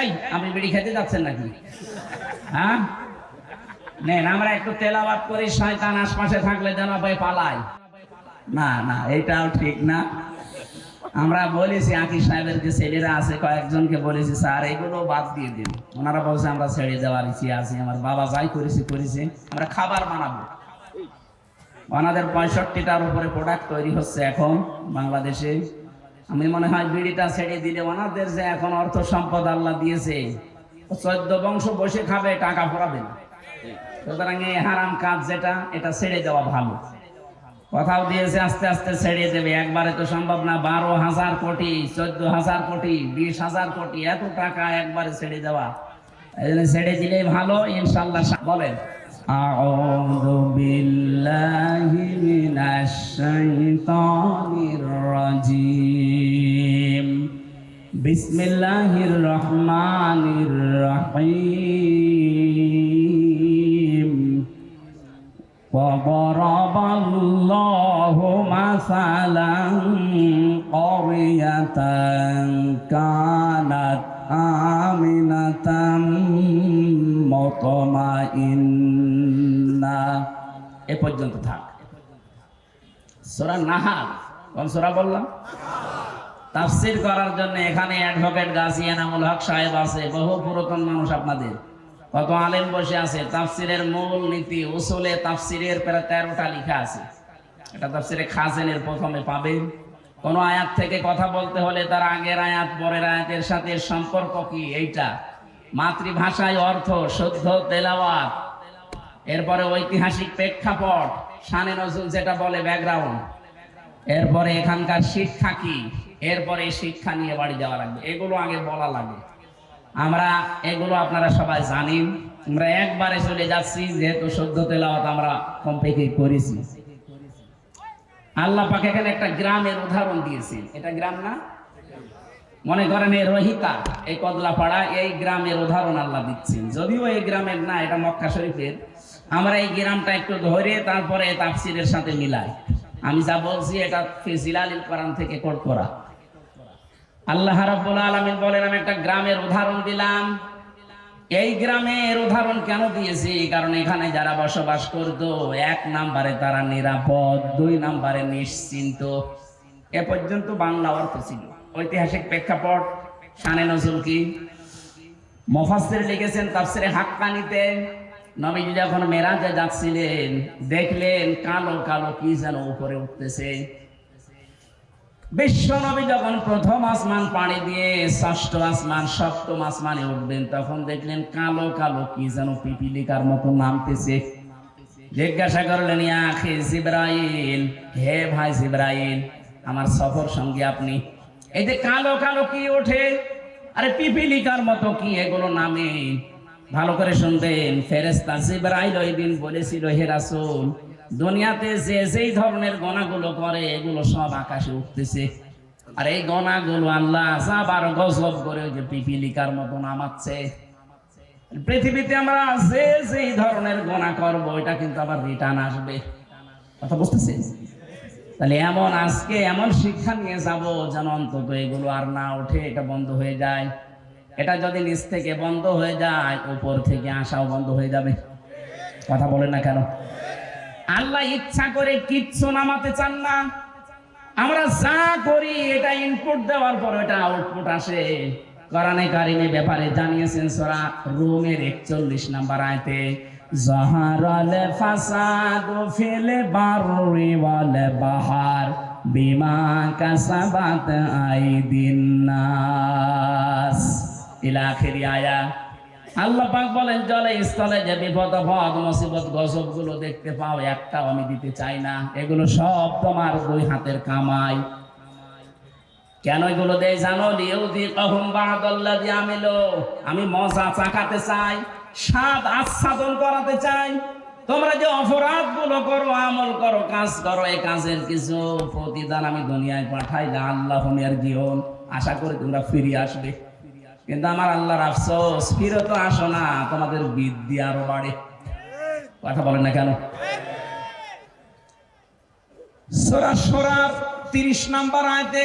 এই, আপনি বিড়ি খেতে যাচ্ছেন নাকি? হ্যাঁ? আমরা একটু তেলাবাদ করি, শয়তান আশপাশে থাকলে যেন ভাই না না, এটাও ঠিক না। আমরা বলেছি আকি সাহেবের যে ছেলেরা আছে, কয়েকজনকে বলেছি, স্যার, এগুলো বাদ দিয়ে দিন। ওনারা বলছে, আমরা ছেড়ে দেওয়ার ইচ্ছে আছে, আমার বাবা যাই করেছি করেছি, আমরা খাবার বানাবো। ওনাদের পঁয়ষট্টিটার উপরে প্রোডাক্ট তৈরি হচ্ছে এখন বাংলাদেশে। আমি মনে হয় বিড়িটা ছেড়ে দিলে ওনাদের যে এখন অর্থ সম্পদ আল্লাহ দিয়েছে চোদ্দ বংশ বসে খাবে, টাকা না। সুতরাং এই হারাম কাজ যেটা, এটা ছেড়ে দেওয়া ভালো। কথাও দিয়েছে, আস্তে আস্তে ছেড়ে দেবে। একবারে তো সম্ভব না, বারো হাজার কোটি, চোদ্দ হাজার কোটি, বিশ হাজার কোটি, এত টাকা একবারে ছেড়ে দেওয়া। ছেড়ে দিলেই ভালো ইনশাল্লাহ বলেন। أعوذ بالله من الشيطان الرجيم بسم الله الرحمن الرحيم وضرب الله مثلا قرية كانت آمنة এ পর্যন্ত থাক। সোরা নাহাল, কোন সোরা বললাম? তাফসির করার জন্য এখানে অ্যাডভোকেট এনামুল হক সাহেব আছে, বহু পুরাতন মানুষ আপনাদের। কত আলেম বসে আছে, তাফসিরের মূল নীতি, উসুলে তাফসিরের প্রায় তেরোটা লিখা আছে। এটা তাফসিরে খাজেনের প্রথমে পাবেন কোন আয়াত থেকে কথা বলতে হলে তার আগের আয়াত, পরের আয়াতের সাথে সম্পর্ক কি, এইটা মাতৃভাষায় অর্থ শুদ্ধ তেলাওয়াত। এরপরে ঐতিহাসিক প্রেক্ষাপট, শানে নজরুল যেটা বলে ব্যাকগ্রাউন্ড এরপরে এখানকার শিক্ষা কি? এরপরে শিক্ষা নিয়ে বাড়ি যাওয়া লাগবে। এগুলো আগে বলা লাগে। আমরা এগুলো আপনারা সবাই জানেন। আমরা একবারে চলে যাচ্ছি, যেহেতু সদ্য তেলাওয়াত আমরা কম থেকে করেছি। আল্লাহ পাক এখানে একটা গ্রামের উদাহরণ দিয়েছি এটা গ্রাম না? মনে করেন এই রহিতা, এই কদলাপাড়া, এই গ্রামের উদাহরণ আল্লাহ দিচ্ছেন। যদিও এই গ্রামের না, এটা মক্কা শরীফের। আমরা এই গ্রামটা একটু ধরে তারপরে তাফসিরের সাথে মিলাই। আমি যা বলছি, এটা ফিজিলালিল কোরআন থেকে কোট করা আল্লাহ রাব্বুল আলামিন বলেন, আমি একটা গ্রামের উদাহরণ দিলাম। এই গ্রামের উদাহরণ কেন দিয়েছি? কারণ এখানে যারা বসবাস করতো, এক নাম্বারে তারা নিরাপদ, দুই নাম্বারে নিশ্চিন্ত। এ পর্যন্ত বাংলা অর্থ ছিল। ঐতিহাসিক প্রেক্ষাপট, শানে নজরুল কি? মফাসির লিখেছেন তাফসিরে হাক্কানিতে, নবীজি যখন মেরাজে যাচ্ছিলেন, দেখলেন কালো কালো কি যেন উপরে উঠতেছে। বিশ্ব নবী যখন প্রথম আসমান পাড়ি দিয়ে ষষ্ঠ আসমান, সপ্তম আসমানে উঠবেন, তখন দেখলেন কালো কালো কি যেন পিপিলিকার মতো নামতেছে। জিজ্ঞাসা করলেন আখি জিব্রাইল, হে ভাই জিব্রাইল, আমার সফর সঙ্গে আপনি? এই যে কালো কালো কি ওঠে? আরে পিপিলিকার মতো কি এগুলো নামে? ভালো করে শুনবেন ফেরেস্তা জিব্রাইল ওই দিন বলেছিল, হে রাসূল, দুনিয়াতে যে যেই ধরনের গণাগুলো করে, এগুলো সব আকাশে উঠতেছে। আর এই গণাগুলো আল্লাহ আবার গজব করে ওই যে পিপিলিকার মতো নামাচ্ছে পৃথিবীতে আমরা যে যেই ধরনের গোনা করব এটা কিন্তু আবার রিটার্ন আসবে। কথা বুঝতেছেন? তাহলে এমন আজকে এমন শিক্ষা নিয়ে যাব যেন অন্তত এগুলো আর না ওঠে, এটা বন্ধ হয়ে যায়। এটা যদি নিচ থেকে বন্ধ হয়ে যায় উপর থেকে আসাও বন্ধ হয়ে যাবে। কথা বলেন না কেন? আল্লাহ ইচ্ছা করে কিচ্ছু নামাতে চান না। আমরা যা করি, এটা ইনপুট দেওয়ার পর এটা আউটপুট আসে। কোরআনে কারিমে ব্যাপারে জানিয়েছেন সূরা রুমের 41 নাম্বার আয়াতে জাহারাল ফাসাদু ফিল বাররি ওয়াল বাহার, বিমা কাসাবাত আইদিন নাস। ইলা আয়া। আল্লাহ পাক বলেন, জলে স্থলে যে বিপদ আপদ মুসিবত গজবগুলো দেখতে পাও, একটাও আমি দিতে চাই না। এগুলো সব তোমার দুই হাতের কামাই। কেন এগুলো দেয় জানো? লিউদি কহম বাহাদুল্লাহ দিয়ে আমিলো। আমি মজা চাকাতে চাই। স্বাদ আচ্ছাদন করাতে চাই। তোমরা যে অপরাধগুলো করো, আমল করো, কাজ করো এই কাজের কিছু প্রতিদান আমি দুনিয়ায় পাঠাই যা আল্লাহ মেয়ের জীবন। আশা করি তোমরা ফিরে আসবে। কিন্তু আমার আল্লাহর আফসোস ফিরে তো আসো না, তোমাদের বৃদ্ধি আরও বাড়ে। কথা বলেন না কেন? সোরা সোরার তিরিশ নাম্বার আয়তে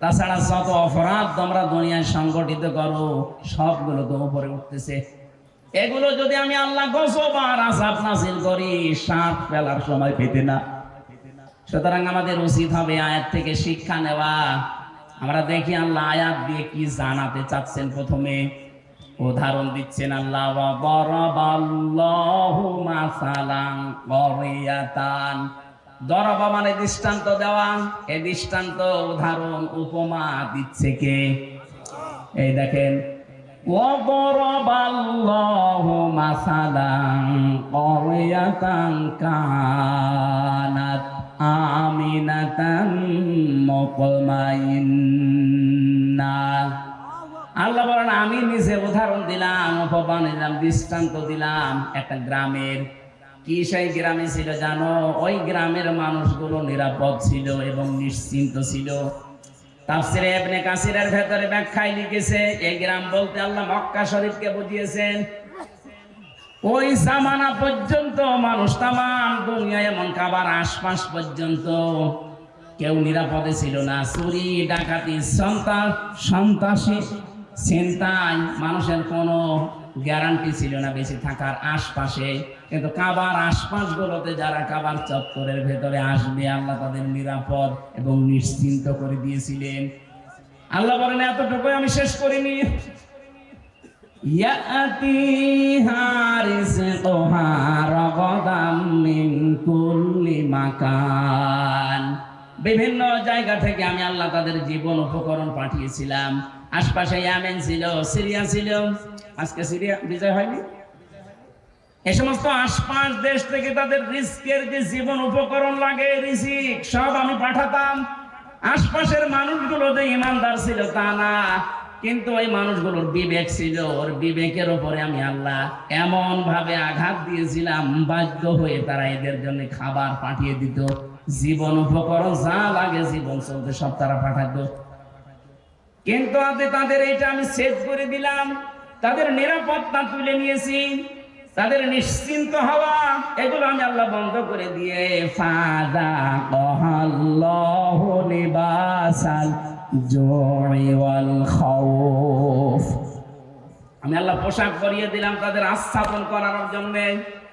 তাছাড়া যত অপরাধ তোমরা দুনিয়ায় সংগঠিত করো, সবগুলো তো উপরে উঠতেছে। এগুলো যদি আমি আল্লাহ গজবার আসাব নাসিল করি সাপ ফেলার সময় পেতে না। সুতরাং আমাদের উচিত হবে আয়াত থেকে শিক্ষা নেওয়া। আমরা দেখি আল্লাহ আয়াত দিয়ে কি জানাতে চাচ্ছেন প্রথমে। উদাহরণ দিচ্ছেন আল্লাহ, ওয়া দরাবাল্লাহু মাসালান করিয়াতান দরবা মানে দৃষ্টান্ত দেওয়া এই দৃষ্টান্ত উদাহরণ উপমা দিচ্ছে কে এই দেখেন وضرب الله مثلا قرية كانت آمنة مطمئنة আল্লাহ বলেন আমি নিজে উদাহরণ দিলাম উপমান দিলাম দৃষ্টান্ত দিলাম একটা গ্রামের কি সেই গ্রামে ছিল জানো? ওই গ্রামের মানুষগুলো নিরাপদ ছিল এবং নিশ্চিন্ত ছিল। তাফসিরে কাসিরের ভেতরে ব্যাখ্যায় লিখেছে এই গ্রাম বলতে আল্লাহ মক্কা শরীফকে বুঝিয়েছেন। ওই জামানা পর্যন্ত মানুষ তামাম দুনিয়ায় এমন কাবার আশপাশ পর্যন্ত কেউ নিরাপদে ছিল না। চুরি, ডাকাতি সন্তান সন্ত্রাসী চিন্তায় মানুষের কোনো গ্যারান্টি ছিল না বেশি থাকার আশপাশে। কিন্তু কাবার আশপাশগুলোতে যারা কাবার চত্বরের ভেতরে আসবে, আল্লাহ তাদের নিরাপদ এবং নিশ্চিন্ত করে দিয়েছিলেন। আল্লাহ বলেন এতটুকু আমি শেষ করিনি। বিভিন্ন জায়গা থেকে আমি আল্লাহ তাদের জীবন উপকরণ পাঠিয়েছিলাম। আশপাশে ইয়ামেন ছিল, সিরিয়া ছিল। আজকে সিরিয়া বিজয় হয়নি? এ সমস্ত আশপাশ দেশ থেকে তাদের রিস্কের যে জীবন উপকরণ লাগে রিজিক সব আমি পাঠাতাম। আশপাশের মানুষগুলো যে ইমানদার ছিল তা না, কিন্তু ওই মানুষগুলোর বিবেক ছিল, ওর বিবেকের ওপরে আমি আল্লাহ এমন ভাবে আঘাত দিয়েছিলাম, বাধ্য হয়ে তারা এদের জন্য খাবার পাঠিয়ে দিত। জীবন উপকরণ যা লাগে জীবন চলতে সব তারা পাঠাতো। কিন্তু আজকে তাদের এটা আমি সেভ করে দিলাম। তাদের নিরাপত্তা তুলে নিয়েছি। তাদের নিশ্চিন্ত হওয়া, এগুলো আমি আল্লাহ বন্ধ করে দিয়ে ফাদা আমি আল্লাহ পোশাক পরিয়ে দিলাম তাদের আস্থাপন করার জন্য।